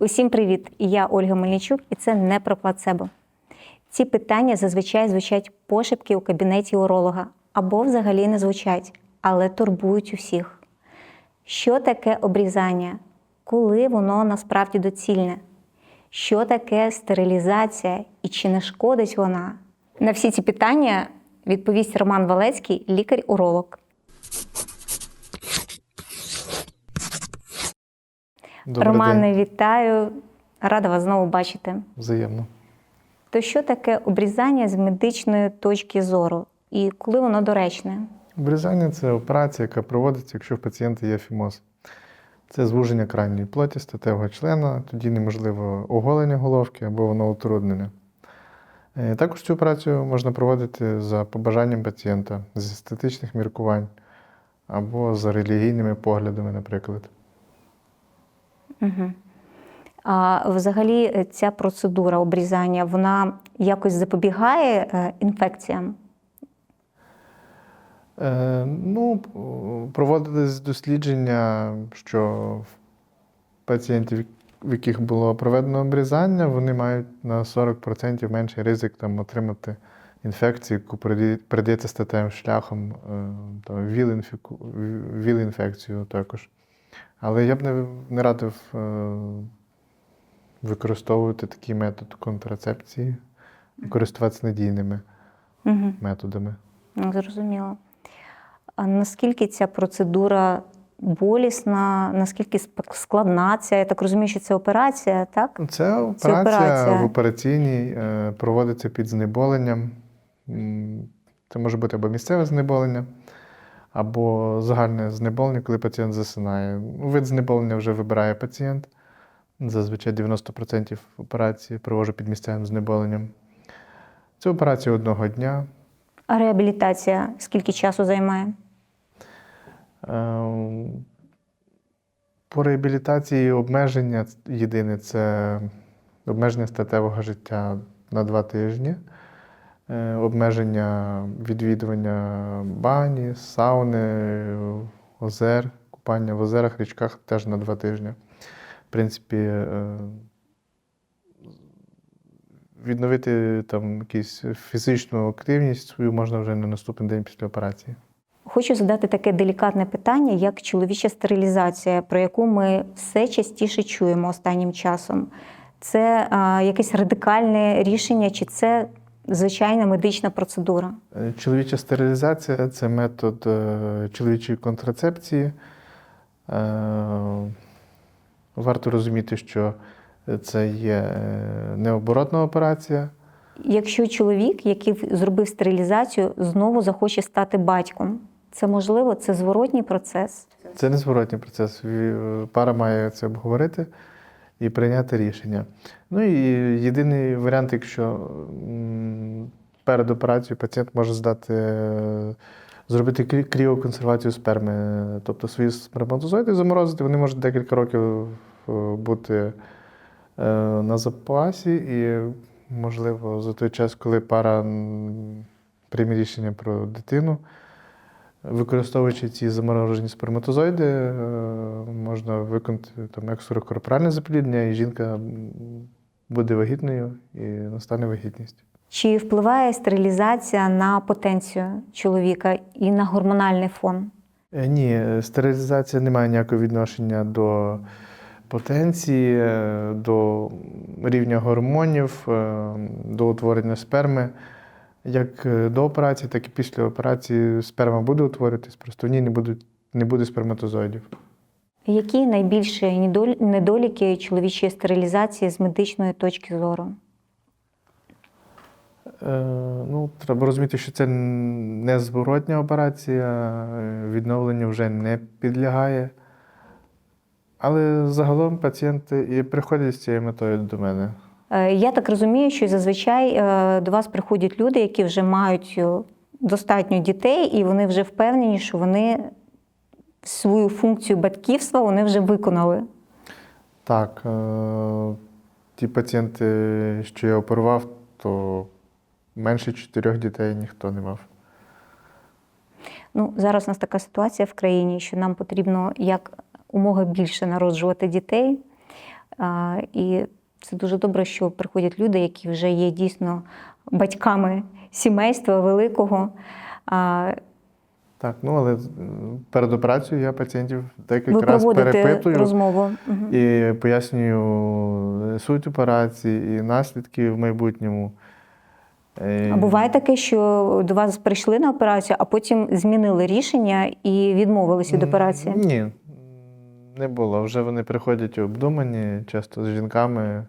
Усім привіт! Я Ольга Мельничук, і це не про плацебо. Ці питання зазвичай звучать пошепки у кабінеті уролога або взагалі не звучать, але турбують усіх. Що таке обрізання? Коли воно насправді доцільне? Що таке стерилізація і чи не шкодить вона? На всі ці питання відповість Роман Валецький, лікар-уролог. Добрий Романе, день. вітаю! Рада вас знову бачити. Взаємно. То що таке обрізання з медичної точки зору і коли воно доречне? Обрізання це операція, яка проводиться, якщо в пацієнта є фімоз. Це звуження крайньої плоті статевого члена, тоді неможливо оголення головки або воно утруднене. Е, Також цю операцію можна проводити за побажанням пацієнта з естетичних міркувань або за релігійними поглядами, наприклад. Угу. А взагалі е, ця процедура обрізання вона якось запобігає е, інфекціям? Е, ну, проводились дослідження, що пацієнтів, в яких було проведено обрізання, вони мають на 40% менший ризик там, отримати інфекцію, яку передає- передається статевим шляхом, е, ВІЛ-інфіку- ВІЛ-інфекцію також. Але я б не, не радив е, використовувати такий метод контрацепції, користуватися надійними Угу. методами. Ну, зрозуміло. А наскільки ця процедура болісна, наскільки складна ця? Я так розумію, що це операція, так? Це операція, операція. в операційній е, проводиться під знеболенням. Це може бути або місцеве знеболення, або загальне знеболення, коли пацієнт засинає. Вид знеболення вже вибирає пацієнт. Зазвичай 90% операції проводжу під місцевим знеболенням. Це операція одного дня. А реабілітація скільки часу займає? Е, По реабілітації обмеження єдине це обмеження статевого життя на два тижні, обмеження відвідування бані, сауни, озер, купання в озерах, річках теж на два тижні. В принципі, е, відновити там якусь фізичну активність свою можна вже на наступний день після операції. Хочу задати таке делікатне питання, як чоловіча стерилізація, про яку ми все частіше чуємо останнім часом. Це а, якесь радикальне рішення, чи це звичайна медична процедура? Е, Чоловіча стерилізація це метод е, чоловічої контрацепції. Е, Варто розуміти, що це є необоротна операція. Якщо чоловік, який зробив стерилізацію, знову захоче стати батьком, це можливо, це зворотній процес. Це незворотній процес. Пара має це обговорити і прийняти рішення. Ну і єдиний варіант, якщо перед операцією пацієнт може здати, е, зробити крі- кріоконсервацію сперми, тобто свої сперматозоїди заморозити, вони можуть декілька років е, бути е, на запасі, і, можливо, за той час, коли пара прийме рішення про дитину. Використовуючи ці заморожені сперматозоїди, е, можна виконати там екстракорпоральне запліднення, і жінка буде вагітною і настане вагітність. Чи впливає стерилізація на потенцію чоловіка і на гормональний фон? Е, Ні, стерилізація не має ніякого відношення до потенції, е, до рівня гормонів, до утворення сперми. Як е, до операції, так і після операції сперма буде утворюватись, просто в ній не, будуть, не буде сперматозоїдів. Які найбільші недоліки чоловічої стерилізації з медичної точки зору? Е, ну, треба розуміти, що це незворотня операція, е, відновленню вже не підлягає. Але загалом пацієнти і приходять з цією метою до мене. Е, Я так розумію, що зазвичай е, до вас приходять люди, які вже мають е, достатньо дітей, і вони вже впевнені, що вони свою функцію батьківства вони вже виконали. Так, ті пацієнти, що я оперував, то менше чотирьох дітей ніхто не мав. Ну, зараз у нас така ситуація в країні, що нам потрібно як умога більше народжувати дітей. І це дуже добре, що приходять люди, які вже є дійсно батьками сімейства великого. Так, ну але е, перед операцією я пацієнтів декілька разів перепитую розмову. І пояснюю суть операції і наслідки в майбутньому. Е, А буває таке, що до вас прийшли на операцію, а потім змінили рішення і відмовились від операції? Ні, не було. Вже вони приходять обдумані, часто з жінками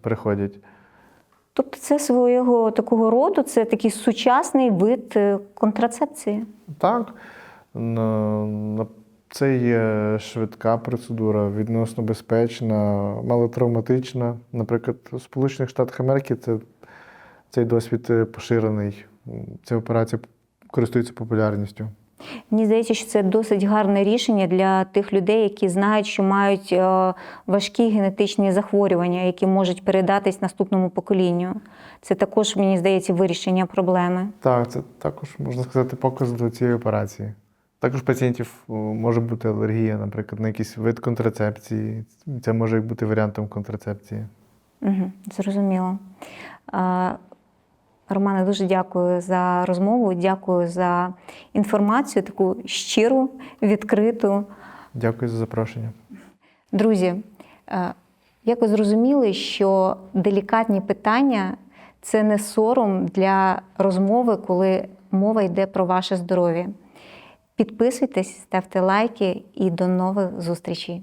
приходять. Тобто це свого такого роду, це такий сучасний вид е, контрацепції. Так, це є швидка процедура, відносно безпечна, малотравматична. Наприклад, у Сполучених Штатах Америки це, цей досвід е, поширений. Ця операція користується популярністю. Мені здається, що це досить гарне рішення для тих людей, які знають, що мають е, важкі генетичні захворювання, які можуть передатись наступному поколінню. Це також, мені здається, вирішення проблеми. Так, це також можна сказати показ до цієї операції. Також пацієнтів може бути алергія, наприклад, на якийсь вид контрацепції. Це може бути варіантом контрацепції. Угу, зрозуміло. Романе, дуже дякую за розмову, дякую за інформацію, таку щиру, відкриту. Дякую за запрошення. Друзі, е, як ви зрозуміли, що делікатні питання це не сором для розмови, коли мова йде про ваше здоров'я. Підписуйтесь, ставте лайки і до нових зустрічей.